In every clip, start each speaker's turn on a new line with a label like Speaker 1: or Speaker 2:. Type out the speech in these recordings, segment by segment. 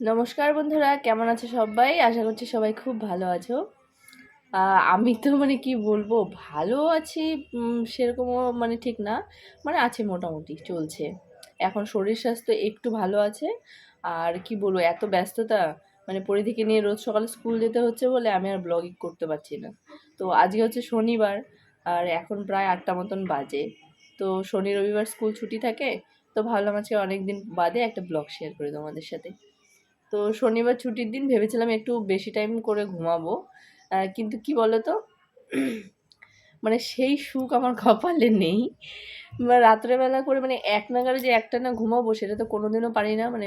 Speaker 1: নমস্কার বন্ধুরা, কেমন আছো সবাই? আশা করছি সবাই খুব ভালো আছো। আমি তো মানে কি বলব, ভালো আছি সেরকমও মানে ঠিক না মানে আছে মোটামুটি, চলছে। এখন শরীর স্বাস্থ্য একটু ভালো আছে, আর কি বলব, এত ব্যস্ততা মানে পরিধিকে নিয়ে রোজ সকালে স্কুল যেতে হচ্ছে বলে আমি আর ব্লগিং করতে পারছি না। তো আজকে হচ্ছে শনিবার, আর এখন প্রায় আটটা মতন বাজে। তো শনি রবিবার স্কুল ছুটি থাকে, তো ভাবলাম আজকে অনেক দিন বাদে একটা ব্লগ শেয়ার করি তোমাদের সাথে। তো শনিবার ছুটির দিন ভেবেছিলাম একটু বেশি টাইম করে ঘুমাবো। কিন্তু কি বলো তো মানে সেই সুখ আমার কপালে নেই। রাত্রেবেলা করে মানে এক নাগারে যে একটা না ঘুমাবো, সেটা তো কোনোদিনও পারি না। মানে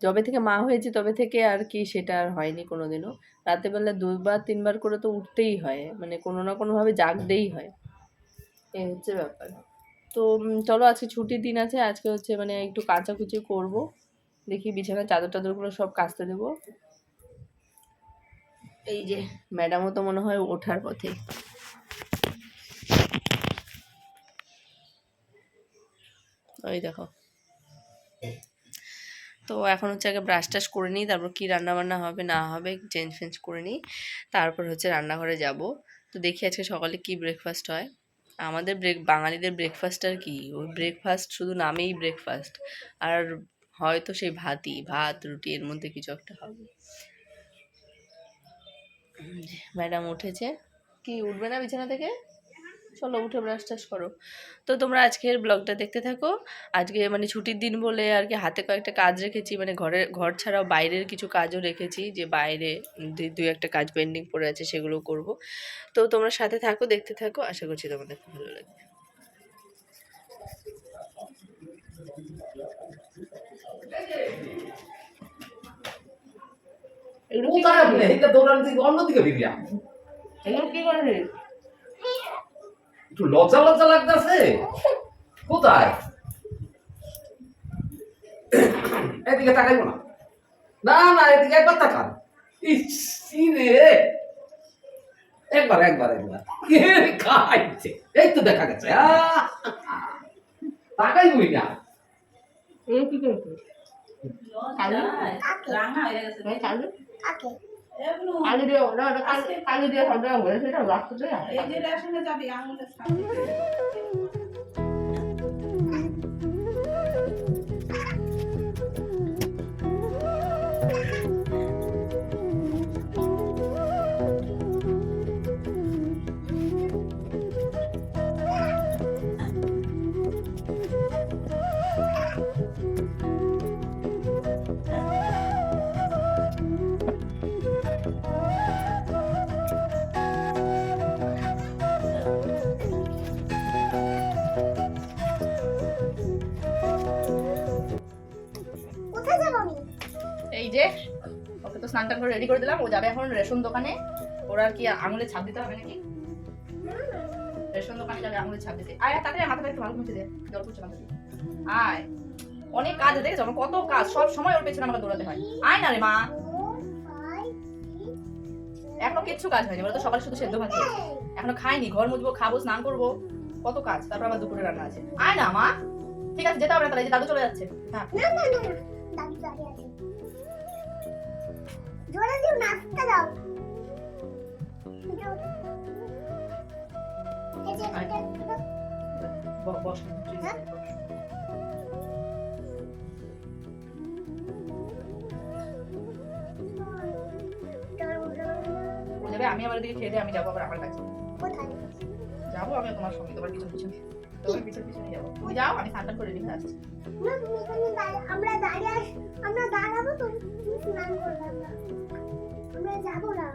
Speaker 1: যবে থেকে মা হয়েছে তবে থেকে আর কি সেটা আর হয়নি কোনোদিনও। রাতেরবেলা দুবার, তিনবার করে তো উঠতেই হয়। মানে কোনো না কোনোভাবে জাগতেই হয়। এই হচ্ছে ব্যাপার। তো চলো আজকে ছুটির দিন আছে। আজকে হচ্ছে মানে একটু কাচাকুচি করব। দেখি বিছানার চাদর টাদর টাদরগুলো সব কাচতে দেবো। এই যে, ম্যাডামও তো মনে হয় ওঠার পথে। ওই দেখো। তো এখন হচ্ছে আগে ব্রাশ টাশ করে নিই, তারপর কি রান্না বান্না হবে, না হবে চেঞ্জ ফেঞ্জ করে নিই। তারপর হচ্ছে রান্নাঘরে যাব। তো দেখি আজকে সকালে কি ব্রেকফাস্ট হয়। আমাদের ব্রেক বাঙালিদের ব্রেকফাস্ট আর কি, ওই ব্রেকফাস্ট শুধু নামেই ব্রেকফাস্ট আর হয়তো সেই ভাতই, ভাত, রুটি, এর মধ্যে কিছু একটা হবে। ম্যাডাম উঠেছে। কি, উঠবে না বিছানা থেকে? চলো উঠে ব্রাশ টাশ করো। তো তোমরা আজকের ব্লগটা দেখতে থাকো। আজকে মানে ছুটির দিন বলে আর কি হাতে কয়েকটা কাজ রেখেছি মানে ঘরের, ঘর ছাড়াও বাইরের কিছু কাজও রেখেছি, যে বাইরে দুই একটা কাজ পেন্ডিং পড়ে আছে সেগুলো করব। তো তোমরা সাথে থাকো, দেখতে থাকো। আশা করছি তোমাদের ভালো লাগবে। এগুলো কি
Speaker 2: কোথায় আপনি এটা দৌড়ান দিকে অন্যদিকে বিরিয়া
Speaker 1: এগুলো কি করে?
Speaker 2: একটু লজ্জা লজ্জা লাগতেছে। কোথায়? এদিকে তাকাইবো না। না না এদিকে একবার তাকান। ইসি রে? একবার একবার একবার। খাইছে? এই তো দেখা গেছে! তাকাইবই না।
Speaker 1: কি করে? কালো? কালো? কালো দিয়ে কালো দিয়ে সব জায়গায় বলে রাখতে
Speaker 3: এই যে,
Speaker 1: ওকে তো স্নান করে রেডি করে দিলাম, ও যাবে এখন রেশন দোকানে। ওর আর কি আঙুলে ছাপ দিতে হবে নাকি? রেশন দোকানে যাবে, আঙুলে ছাপ দিতে। আয়, তাড়াতাড়ি মাথাটা একটু ভালো মুছে দে, জল পড়ছে মাথা। আয়, অনেক কাজ দেখেছ? আমার কত কাজ, সব সময় ওর পেছনে আমাকে দৌড়াতে হয়। আয় না রে মা। এখনও কিচ্ছু কাজ হয়নি ওরা তো সকালে শুধু সেদ্ধ ভাত এখনও খাইনি, ঘর মুছবো, খাব, স্নান করব। কত কাজ, তারপর আবার দুপুরে রান্না আছে। আয় না মা। ঠিক আছে, যেতে হবে না তাহলে যে দাদু চলে যাচ্ছে। হ্যাঁ
Speaker 4: জোরে দিও নাচতে দাও।
Speaker 1: আমি আমার দিকে খেয়ে দিয়ে আমি যাব আবার আমার কাছে। যাব আমি তোমার সঙ্গে তোমার কিছু পিছন পিছনে তোমার পিছন পিছনে যাব তুমি যাও আমি স্নান করে রেখে আসছি
Speaker 4: না তুমি এখানে দাঁড়া- আমরা দাঁড়িয়ে আস আমরা দাঁড়াবো তো তুমি স্নান করবে আমরা আমরা যাব না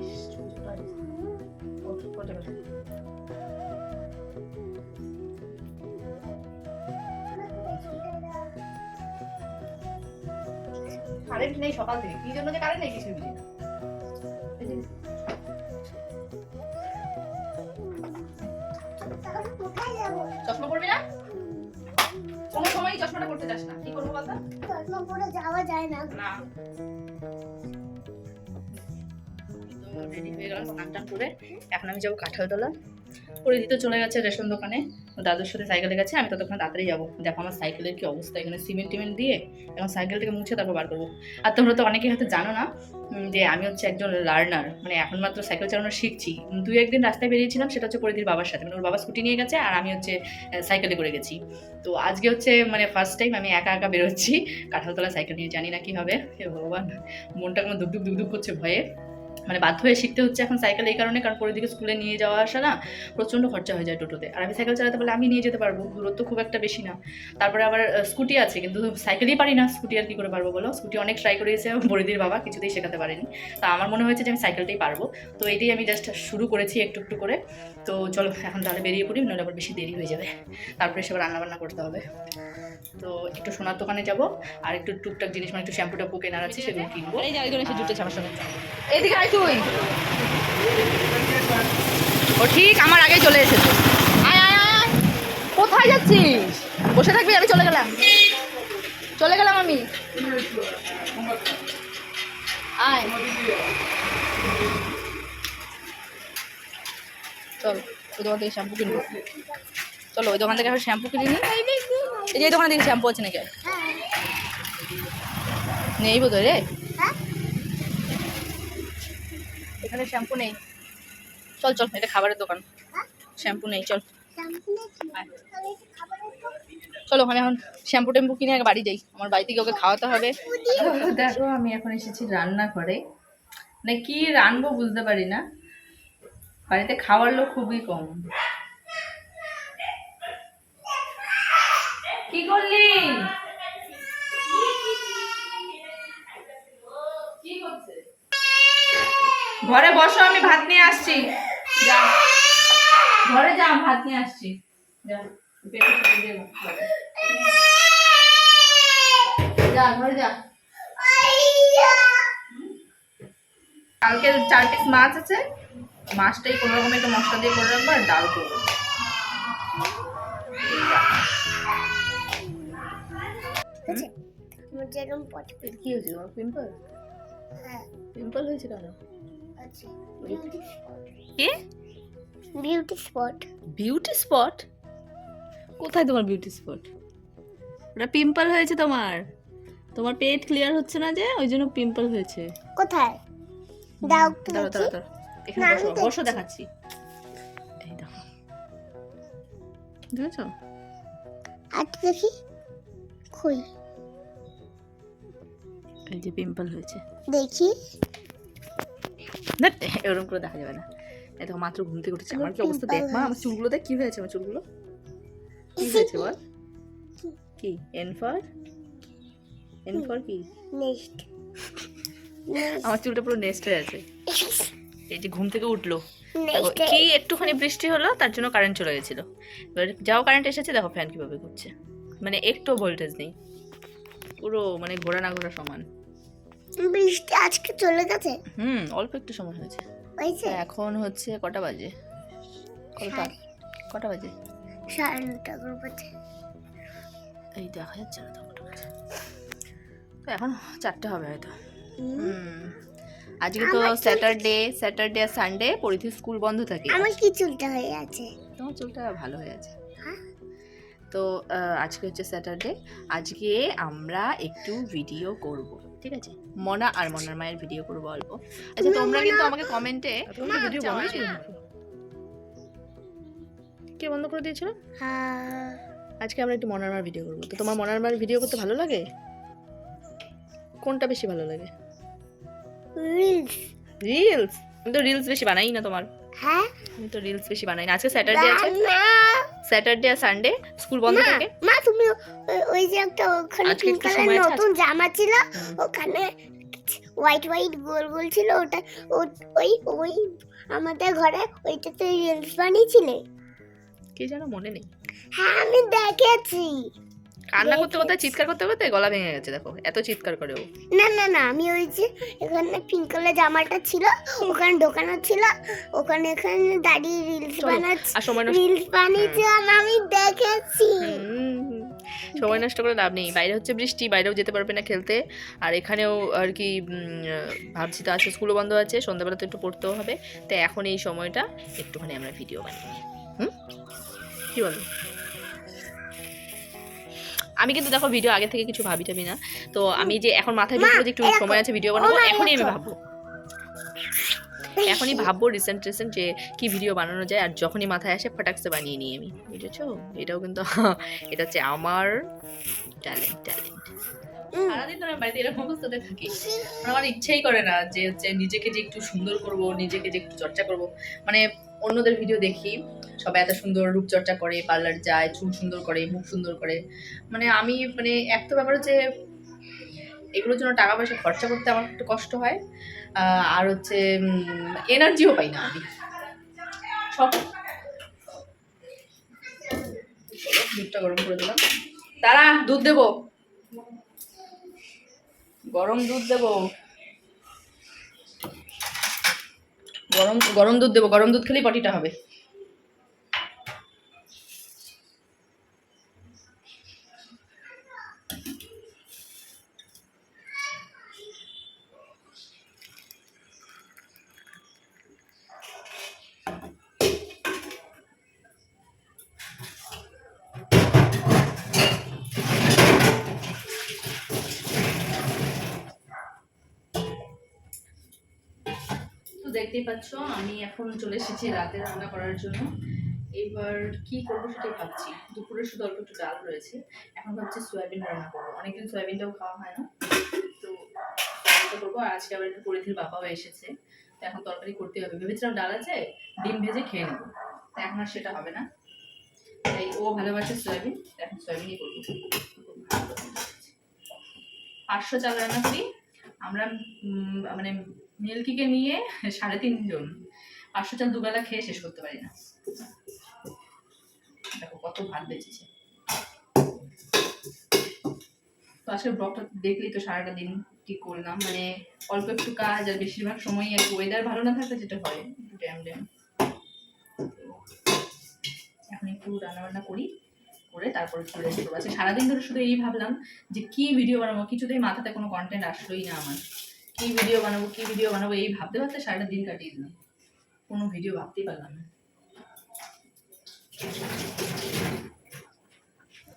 Speaker 1: ইস, ছোট ছোট আছে। ও, কোটে কোটে। কারেন্ট নেই সকাল থেকে কি জন্য যে কারেন্ট নেই কিছু বুঝি না চশমাটা করতে না। কি করব বলতো?
Speaker 4: চশমা পরে যাওয়া যায় না।
Speaker 1: না। রেডি হয়ে গেলাম স্নান টান করে। এখন আমি যাব কাঁঠালতলা পরিদিত চলে গেছে রেশন দোকানে।
Speaker 5: দাদুর সাথে সাইকেলে গেছে, আমি ততক্ষণ তাড়াতাড়ি যাব। দেখো আমার সাইকেলের কি অবস্থা, এখানে সিমেন্ট টিমেন্ট দিয়ে এখন সাইকেলটাকে মুছে তারপর বার করব। আর তোমরা তো অনেকেই হয়তো জানো না যে আমি হচ্ছে একজন লার্নার মানে এখন মাত্র সাইকেল চালানো শিখছি। দুই একদিন রাস্তায় বেরিয়েছিলাম, সেটা হচ্ছে পরিধির বাবার সাথে মানে ওর বাবা স্কুটি নিয়ে গেছে আর আমি হচ্ছে সাইকেলে করে গেছি। তো আজকে হচ্ছে মানে ফার্স্ট টাইম আমি একা একা বেরোচ্ছি। কাঁঠালতলা সাইকেল নিয়ে জানি না কি হবে, হে ভগবান। মনটা দুক দুক দুক দুক করছে ভয়ে। মানে বাধ্য হয়ে শিখতে হচ্ছে এখন সাইকেল এই কারণে কারণ পরিদিকে স্কুলে নিয়ে যাওয়া আসা না প্রচণ্ড খরচা হয়ে যায় টোটোতে। আর আমি সাইকেল চালাতে পারলে আমি নিয়ে যেতে পারব দূরত্ব খুব একটা বেশি না। তারপরে আবার স্কুটি আছে কিন্তু সাইকেলই পারি না। স্কুটি আর কি করে পারব বলো? স্কুটি অনেক ট্রাই করেছে বরিদির বাবা কিছুতেই শেখাতে পারেনি। তা আমার মনে হয়েছে যে আমি সাইকেলটাই পারব। তো এটাই আমি জাস্ট শুরু করেছি একটু একটু করে। তো চলো এখন তাহলে বেরিয়ে পড়ি নইলে আবার বেশি দেরি হয়ে যাবে। তারপরে সে রান্না বান্না করতে হবে। তো একটু সোনার দোকানে যাব আর একটু টুকটাক জিনিস মানে একটু শ্যাম্পু ট্যাম্পু কেনার আছে সেগুলো কিনবো। এই যে আরেকজন এসে জুটেছে আমার সঙ্গে। এদিকে আয় তুই। ও ঠিক, আমার আগেই চলে এসেছে। আয় আয় আয়। কোথায় যাচ্ছিস? বসে থাকবি, আমি চলে গেলাম। চলে গেলাম আমি। আয়। চল, ওই দোকান থেকে শ্যাম্পু কিনবো। চলো, ওই দোকান থেকে এখন শ্যাম্পু কিনে নিই এই যে দোকানে দেখি শ্যাম্পু আছে নাকি? নেই বোধ রে
Speaker 4: হ্যাঁ?
Speaker 5: এখানে শ্যাম্পু নেই। চল চল, এটা খাবারের দোকান। শ্যাম্পু নেই, চল। চলো, আমি এখন শ্যাম্পু ট্যাম্পু কিনে আগে বাড়ি যাই। আমার বাড়ি থেকে ওকে খাওয়াতে হবে।
Speaker 1: দেখো, আমি এখন এসেছি রান্না করে মানে কি রানবো বুঝতে পারি না। বাড়িতে খাওয়ার লোক খুবই কম। কি করলি? ঘরে বসো আমি ভাত নিয়ে আসছি। যা। ঘরে যা ভাত নিয়ে আসছি। যা। যা ঘরে যা। কালকে চার পিস মাছ আছে। মাছটাই কোনো রকম একটু মশলা দিয়ে করে রাখব আর ডাল করব।
Speaker 4: পট
Speaker 1: কি হয়েছে পিম্পল?
Speaker 4: হ্যাঁ।
Speaker 1: পিম্পল হয়েছে কেন কি?
Speaker 4: বিউটি স্পট
Speaker 1: বিউটি স্পট কোথায় তোমার বিউটি স্পট ওটা পিম্পল হয়েছে তোমার। তোমার পেট ক্লিয়ার হচ্ছে না যে ওই জন্য পিম্পল হয়েছে।
Speaker 4: কোথায়? দাও।
Speaker 1: দাঁড়াও দাঁড়াও এখানে বসো বসো দেখাচ্ছি। এই দেখো। দেখেছ?
Speaker 4: আর দেখি। কই
Speaker 1: এই যে পিম্পল হয়েছে।
Speaker 4: দেখি।
Speaker 1: এরকম করে দেখা যাবে না। দেখো মাত্র ঘুম থেকে উঠেছে। আমার কি অবস্থা দেখ মা আমার চুলগুলো দেখ কি হয়েছে? আমার চুলগুলো? কি হয়েছে বল? কি? এন ফর এন ফর কি?
Speaker 4: নেক্সট
Speaker 1: আমার চুলটা পুরো নেস্ট হয়ে আছে। এই যে ঘুম থেকে উঠল। কি একটুখানি বৃষ্টি হলো তার জন্য কারেন্ট চলে গেছিল। এবার যাও কারেন্ট এসেছে দেখো ফ্যান কীভাবে ঘুরছে। মানে একটু ভোল্টেজ নেই। পুরো মানে ঘোরা না ঘোরা সমান।
Speaker 4: বৃষ্টি আজকে চলে গেছে?
Speaker 1: হুম অল্প একটু সময় হয়েছে।
Speaker 4: হয়েছে?
Speaker 1: এখন হচ্ছে কটা বাজে? কটা কটা বাজে?
Speaker 4: সাড়ে নটা বাজে
Speaker 1: এই দেখা যাচ্ছে না তো বাজে তো এখন চারটে হবে হয়তো। হুম। আজকে তো স্যাটারডে স্যাটারডে আর সানডে পরিধি স্কুল বন্ধ থাকে।
Speaker 4: আমার কি চুলটা হয়ে আছে?
Speaker 1: তোমার চুলটা ভালো হয়ে আছে।
Speaker 4: হ্যাঁ?
Speaker 1: তো আজকে হচ্ছে স্যাটারডে। আজকে আমরা একটু ভিডিও করব। ঠিক আছে? মনা আর মনার মায়ের ভিডিও করব অল্প। আচ্ছা তোমরা কিন্তু আমাকে কমেন্টে কে বন্ধ করে দিয়েছিল?
Speaker 4: হ্যাঁ
Speaker 1: আজকে আমরা একটু মনার মার ভিডিও করব। তো তোমার মনার মার ভিডিও করতে ভালো লাগে? কোনটা বেশি ভালো লাগে?
Speaker 4: রিলস
Speaker 1: রিলস আমি তো রিলস বেশি বানাই না তোমার।
Speaker 4: হ্যাঁ?
Speaker 1: আমি তো রিলস বেশি বানাই না। আজকে স্যাটারডে আছে।
Speaker 4: না।
Speaker 1: স্যাটারডে আর সানডে? স্কুল বন্ধ থাকে?
Speaker 4: মা তুমি ওই- যে একটা ওখানে পিঙ্ক কালার নতুন জামা ছিল ওখানে হোয়াইট হোয়াইট গোল গোল ছিল ওটা ওই ওই আমাদের ঘরে ওইটাতে রিলস বানিয়েছিলে।
Speaker 1: কে যেন মনে নেই।
Speaker 4: হ্যাঁ আমি দেখেছি।
Speaker 1: কান্না করতে করতে চিৎকার করতে করতে গলা ভেঙে গেছে দেখো এত চিৎকার করে ও।
Speaker 4: না না না আমি ওই যে এখানে পিঙ্ক কালার জামাটা ছিল ওখানে দোকানও ছিল ওখানে এখানে দাঁড়িয়ে রিলস বানাচ্ছি।
Speaker 1: আর সময় নষ্ট
Speaker 4: রিলস বানিয়েছিলাম আমি দেখেছি।
Speaker 1: সময় নষ্ট করে লাভ নেই। বাইরে হচ্ছে বৃষ্টি বাইরেও যেতে পারবে না খেলতে। আর এখানেও আর কি ভাবছি তো আজকে স্কুলও বন্ধ আছে সন্ধ্যাবেলা তো একটু পড়তেও হবে। তাই এখন এই সময়টা একটুখানি আমরা ভিডিও বানিয়ে নিই। হুম? কি বলো? আমি কিন্তু দেখো ভিডিও আগে থেকে কিছু ভাবি টাবি না। তো আমি যে এখন মাথায় ঢুকবো যে একটু সময় আছে ভিডিও বানাবো এখনই আমি। ভাববো। এখনই ভাববো রিসেন্ট রিসেন্ট যে কি ভিডিও বানানো যায় আর যখনই মাথায় আসে ফটাকসে বানিয়ে নিই আমি বুঝেছ? এটাও কিন্তু এটা হচ্ছে আমার ট্যালেন্ট ট্যালেন্ট।
Speaker 5: সারাদিন ধরে বাড়িতে এরকম অবস্থাতে থাকি। আমার ইচ্ছেই করে না যে হচ্ছে নিজেকে যে একটু সুন্দর করব নিজেকে যে একটু চর্চা করব। মানে অন্যদের ভিডিও দেখি। সবাই এত সুন্দর রূপচর্চা করে পার্লার যায়, চুল সুন্দর করে, মুখ সুন্দর করে। মানে আমি মানে এক তো ব্যাপার হচ্ছে এগুলোর জন্য টাকা পয়সা খরচা করতে আমার একটু কষ্ট হয়। আর হচ্ছে এনার্জিও পাই না আমি। সব দুধটা গরম করে দিলাম। তারা দুধ দেবো। গরম দুধ দেবো। গরম গরম দুধ দেবো। গরম দুধ খেলেই পটিটা হবে। দেখতেই পাচ্ছ, আমি এখন চলে এসেছি রাতে রান্না করার জন্য। এবার কি করব সেটাই ভাবছি। দুপুরে শুধু অল্প একটু ডাল রয়েছে, এখন ভাবছি সয়াবিন রান্না করব। অনেকদিন সয়াবিনটাও খাওয়া হয় না, তো সয়াবিনটা করব। আর আজকে আবার একটু পরিধির বাবাও এসেছে, তো এখন তরকারি করতে হবে। ভেবেছিলাম ডাল আছে, ডিম ভেজে খেয়ে নেব, তো এখন আর সেটা হবে না। তাই ও ভালোবাসে সয়াবিন এখন সয়াবিনই করব। পাঁচশো চাল রান্না করি। আমরা মানে মিল্কিকে নিয়ে সাড়ে তিনজন, পাঁচশো চাল দুবেলা খেয়ে শেষ করতে পারি না। দেখো কত ভাত বেঁচেছে। তো আজকে ব্লগটা দেখলেই তো সারাটা দিন কি করলাম? মানে অল্প একটু কাজ আর বেশিরভাগ সময় আর ওয়েদার ভালো না থাকলে যেটা হয়, একটু ড্যাম ড্যাম এখন একটু রান্না বান্না করি, করে তারপরে একটু রেস্ট করব। আজকে সারাদিন ধরে শুধু এই ভাবলাম যে কি ভিডিও বানাবো? কিছুতেই মাথাতে কোনো কন্টেন্ট আসলোই না আমার। কি ভিডিও বানাবো, কী ভিডিও বানাবো, এই ভাবতে ভাবতে সারাটা দিন কাটিয়ে দিলাম। কোনো ভিডিও ভাবতেই পারলাম না।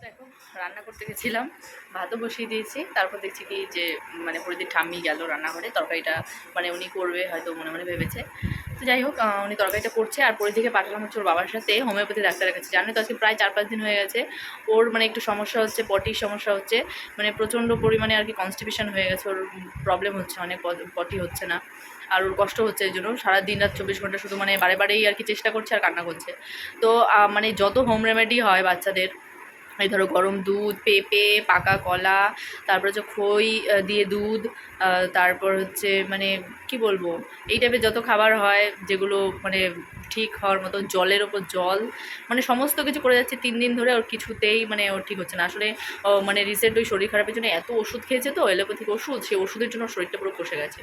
Speaker 5: দেখো, রান্না করতে গেছিলাম, ভাতও বসিয়ে দিয়েছি, তারপর দেখছি কি যে মানে পরিদিন ঠাম্মি গেল রান্নাঘরে, তরকারিটা মানে উনি করবে, হয়তো মনে মনে ভেবেছে। তো যাই হোক উনি তরকারিটা করছে আর পরিদিকে পাঠালাম হচ্ছে ওর বাবার সাথে, হোমিওপ্যাথি ডাক্তারের কাছে। জানো তো, আজকে প্রায় চার পাঁচ দিন হয়ে গেছে। ওর মানে একটু সমস্যা হচ্ছে পটির সমস্যা হচ্ছে। মানে প্রচণ্ড পরিমাণে আর কি কনস্টিপেশন হয়ে গেছে, ওর প্রবলেম হচ্ছে অনেক পটি হচ্ছে না। আর ওর কষ্ট হচ্ছে এই জন্য। সারা দিন রাত চব্বিশ ঘণ্টা শুধু মানে বারে বারেই আর কি চেষ্টা করছে আর কান্না করছে। তো মানে যত হোম রেমেডি হয় বাচ্চাদের এই ধরো গরম দুধ, পেঁপে, পাকা কলা, তারপর হচ্ছে খই দিয়ে দুধ তারপর হচ্ছে মানে কি বলব, এই টাইপের যত খাবার হয় যেগুলো মানে ঠিক হওয়ার মতো জলের ওপর জল মানে সমস্ত কিছু করে যাচ্ছে, তিন দিন ধরে ওর কিছুতেই মানে ওর ঠিক হচ্ছে না। আসলে মানে রিসেন্ট ওই শরীর খারাপের জন্য এত ওষুধ খেয়েছে তো এলোপ্যাথিক ওষুধ, সেই ওষুধের জন্য শরীরটা পুরো কষে গেছে।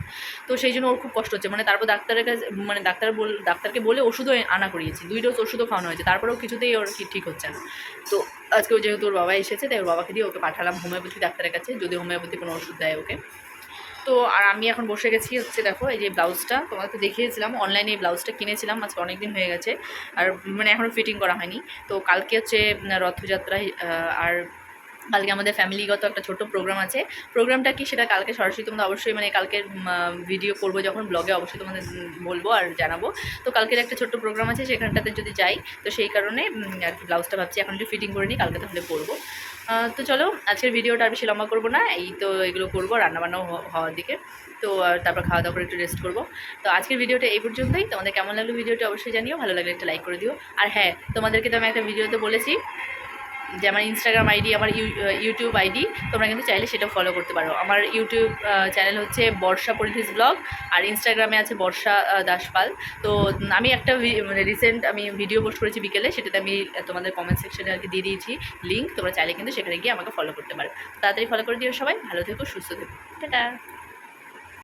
Speaker 5: তো সেই জন্য ওর খুব কষ্ট হচ্ছে। মানে তারপর ডাক্তারের কাছে মানে ডাক্তার বল, ডাক্তারকে বলে ওষুধও আনা করিয়েছি। দুই ডোজ ওষুধও খাওয়ানো হয়েছে। তারপরেও কিছুতেই ওর ঠিক হচ্ছে না। তো আজকে ও যেহেতু ওর বাবা এসেছে, তাই ওর বাবাকে দিয়ে ওকে পাঠালাম হোমিওপ্যাথি ডাক্তারের কাছে যদি হোমিওপ্যাথি কোনো ওষুধ দেয় ওকে। তো আর আমি এখন বসে গেছি হচ্ছে দেখো, এই যে ব্লাউজটা তোমাকে দেখিয়েছিলাম, অনলাইনে এই ব্লাউজটা কিনেছিলাম, আজকে অনেক দিন হয়ে গেছে, আর মানে এখনও ফিটিং করা হয়নি। তো কালকে হচ্ছে রথযাত্রা আর কালকে আমাদের ফ্যামিলিগত একটা ছোট্ট প্রোগ্রাম আছে। প্রোগ্রামটা কি সেটা কালকে সরাসরি তোমাদের অবশ্যই মানে কালকের ভিডিও করব যখন ব্লগে অবশ্যই তোমাদের বলব আর জানাব। তো কালকের একটা ছোট্ট প্রোগ্রাম আছে, সেখানটাতে যদি যাই, তো সেই কারণে আর কি ব্লাউজটা ভাবছি। এখন একটু ফিটিং করে নিই, কালকে তাহলে করব। তো চলো, আজকের ভিডিওটা আর বেশি লম্বা করব না, এই তো এগুলো করব, রান্নাবান্নাও হওয়ার দিকে। তো তারপর খাওয়া দাওয়া করে একটু রেস্ট করব। তো আজকের ভিডিওটা এই পর্যন্তই। তোমাদের কেমন লাগল ভিডিওটা অবশ্যই জানিও, ভালো লাগলে একটা লাইক করে দিও। আর হ্যাঁ তোমাদেরকে তো আমি একটা ভিডিওতে বলেছি যে আমার ইনস্টাগ্রাম আইডি আমার ইউ- ইউটিউব আইডি তোমরা কিন্তু চাইলে সেটা ফলো করতে পারো। আমার ইউটিউব চ্যানেল হচ্ছে বর্ষা পরিধিস ব্লগ, আর ইনস্টাগ্রামে আছে বর্ষা দাসপাল। তো আমি একটা মানে রিসেন্ট আমি ভিডিও পোস্ট করেছি বিকেলে, সেটাতে আমি তোমাদের কমেন্ট সেকশনে আর কি দিয়ে দিয়েছি লিঙ্ক তোমরা চাইলে কিন্তু সেখানে গিয়ে আমাকে ফলো করতে পারো। তাড়াতাড়ি ফলো করে দিও সবাই, ভালো থেকো, সুস্থ থেকো। টাটা!